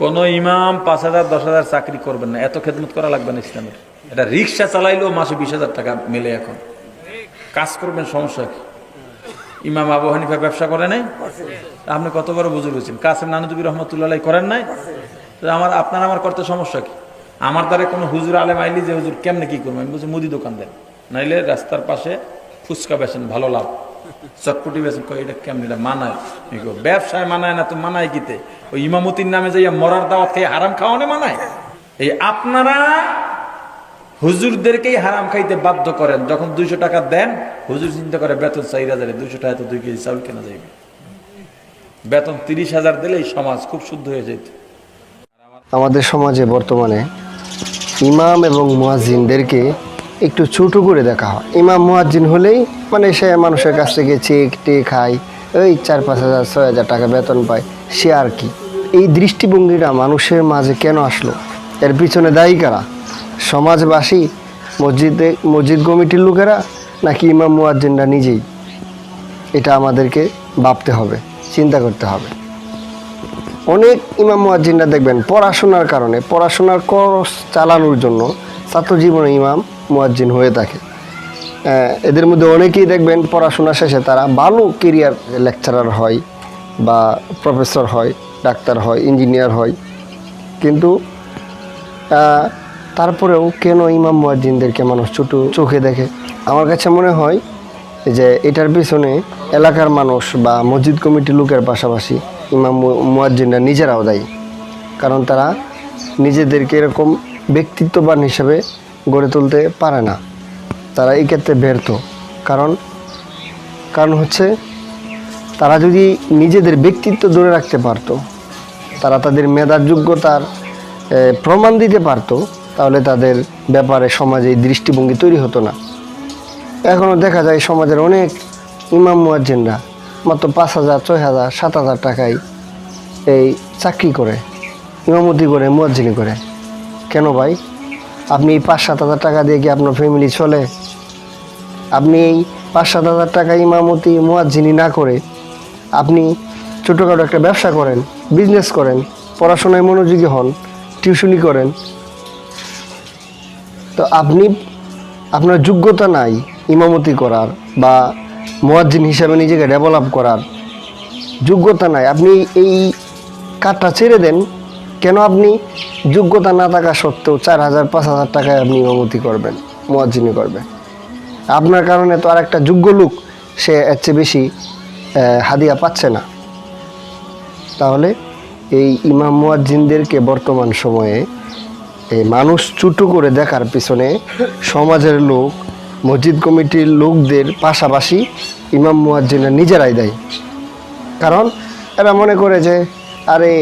কোন ইমাম পাঁচ হাজার, দশ হাজার চাকরি করবেন না। এত খেদমত করা লাগবে না ইসলামের। এটা রিক্সা চালাইলেও মাসে বিশ হাজার টাকা মেলে এখন। কাজ করবেন, সমস্যা কি? ইমাম আবু হানিফা ব্যবসা করে নাই? আপনি কত বড় বুঝে রয়েছেন কাসেম নানুদুবি রহমতুল্লাহ করেন নাই? আমার, আপনার আমার করতে সমস্যা কি? আমার দ্বারা কোনো হুজুর আলেম আইলি যে হুজুর কেমনে কি করব আমি বলছি মুদি দোকান দেন নাইলে রাস্তার পাশে ফুচকা বেছেন ভালো লাভ। চটপটি বেছেন কই এটা কেমন এটা মানায়? ব্যবসায় মানায় না তো মানায় কিতে? ওই ইমামতির নামে যাইয়া মরার দাওয়াত খেয়ে হারাম খাওয়ানে মানায়? এই আপনারা হুজুরদেরকেই হারাম খাইতে বাধ্য করেন। যখন দুইশো টাকা দেন, হুজুর চিন্তা করে, বেতন চার হাজারে, দুইশো টাকা তো দুই কেজি চাউল কেনা যাইবে। বেতন তিরিশ হাজার দিলেই সমাজ খুব শুদ্ধ হয়ে যেত আমাদের সমাজে বর্তমানে ইমাম এবং মুয়াজ্জিনদেরকে একটু ছোট করে দেখা হয়। ইমাম মুয়াজ্জিন হলেই মানে সে মানুষের কাছ থেকে চেক টে খায় ওই চার পাঁচ হাজার, ছয় হাজার টাকা বেতন পায়। সে আর কি। এই দৃষ্টিভঙ্গিটা মানুষের মাঝে কেন আসলো? এর পিছনে দায়ী কারা? সমাজবাসী, মসজিদে, মসজিদ কমিটির লোকেরা, নাকি ইমাম মুয়াজ্জিনরা নিজেই? এটা আমাদেরকে ভাবতে হবে, চিন্তা করতে হবে। অনেক ইমাম মুয়াজ্জিনরা দেখবেন পড়াশোনার কারণে, পড়াশোনার খরচ চালানোর জন্য ছাত্র জীবনে ইমাম, মুয়াজ্জিন হয়ে থাকে। এদের মধ্যে অনেকেই দেখবেন পড়াশোনা শেষে তারা ভালো কেরিয়ার লেকচারার হয় বা প্রফেসর হয়, ডাক্তার হয় ইঞ্জিনিয়ার হয়। কিন্তু তারপরেও কেন ইমাম, মুয়াজ্জিনদেরকে মানুষ ছোটো চোখে দেখে? আমার কাছে মনে হয় যে এটার পিছনে এলাকার মানুষ বা মসজিদ কমিটির লোকের পাশাপাশি ইমাম, মুয়াজ্জিনরা নিজেরাও দায়ী। কারণ তারা নিজেদেরকে এরকম ব্যক্তিত্ববান হিসেবে গড়ে তুলতে পারে না। তারা এই ক্ষেত্রে ব্যর্থ। কারণ কারণ হচ্ছে, তারা যদি নিজেদের ব্যক্তিত্ব ধরে রাখতে পারতো, তারা তাদের মেধার যোগ্যতার প্রমাণ দিতে পারতো, তাহলে তাদের ব্যাপারে সমাজে দৃষ্টিভঙ্গি তৈরি হতো না। এখনও দেখা যায় সমাজের অনেক ইমাম মুয়াজ্জিনরা মাত্র পাঁচ হাজার, ছয় হাজার, সাত হাজার টাকায় এই চাকরি করে, ইমামতি করে, মুয়াজ্জিনি করে। কেন ভাই? আপনি এই পাঁচ সাত হাজার টাকা দিয়ে কি আপনার ফ্যামিলি চলে? আপনি এই পাঁচ সাত হাজার টাকা ইমামতি, মুয়াজ্জিনি না করে আপনি ছোটোখাটো একটা ব্যবসা করেন বিজনেস করেন, পড়াশোনায় মনোযোগী হন টিউশনি করেন। তো আপনি, আপনার যোগ্যতা নাই ইমামতি করার বা মুয়াজ্জিন হিসাবে নিজেকে ডেভেলপ করার। যোগ্যতা নাই। আপনি এই কাজটা ছেড়ে দেন কেন আপনি যোগ্যতা না থাকা সত্ত্বেও চার হাজার, পাঁচ হাজার টাকায় আপনি ইমামতি করবেন মুয়াজ্জিনি করবেন আপনার কারণে তো আর একটা যোগ্য লোক, সে এর চেয়ে বেশি হাদিয়া পাচ্ছে না। তাহলে এই ইমাম মুয়াজ্জিনদেরকে বর্তমান সময়ে এই মানুষ চুটু করে দেখার পিছনে সমাজের লোক, মসজিদ কমিটির লোকদের পাশাপাশি ইমাম মুয়াজ্জিনরা নিজেরাই দেয়। কারণ এরা মনে করে যে, আরে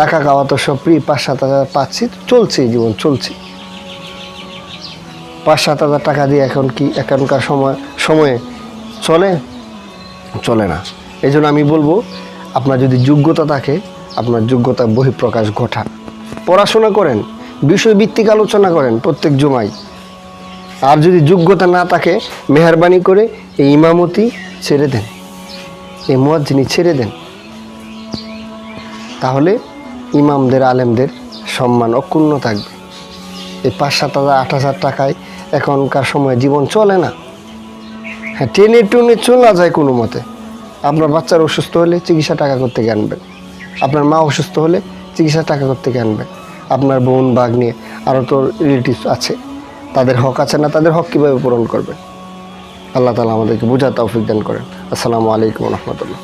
টাকা খাওয়া তো সব ফ্রি পাঁচ সাত হাজার পাচ্ছি, চলছে জীবন, চলছে। পাঁচ সাত হাজার টাকা দিয়ে এখন কি এখনকার সময়, সময়ে চলে? চলে না। এই জন্য আমি বলব, আপনার যদি যোগ্যতা থাকে, আপনার যোগ্যতা বহিঃপ্রকাশ ঘটান। পড়াশোনা করেন, বিষয়ভিত্তিক আলোচনা করেন প্রত্যেক জুমাই আর যদি যোগ্যতা না থাকে, মেহরবানি করে এই ইমামতি ছেড়ে দেন। এই মুয়াজ্জিনি ছেড়ে দেন। তাহলে ইমামদের, আলেমদের সম্মান অক্ষুণ্ণ থাকবে। এই পাঁচ সাত হাজার, আট হাজার টাকায় এখনকার সময় জীবন চলে না। হ্যাঁ টেনে টুনে চলা যায় কোনো মতে। আপনার বাচ্চার অসুস্থ হলে চিকিৎসা টাকা করতে আনবেন। আপনার মা অসুস্থ হলে চিকিৎসা টাকা করতে আনবেন। আপনার বোন বাঘ নিয়ে আরও তো রিলেটিভস আছে। তাদের হক আছে না, তাদের হক কীভাবে পূরণ করবেন? আল্লাহ তালা আমাদেরকে বোঝা তৌফিক দান করেন। আসসালামু আলাইকুম রহমতুল্লাহ।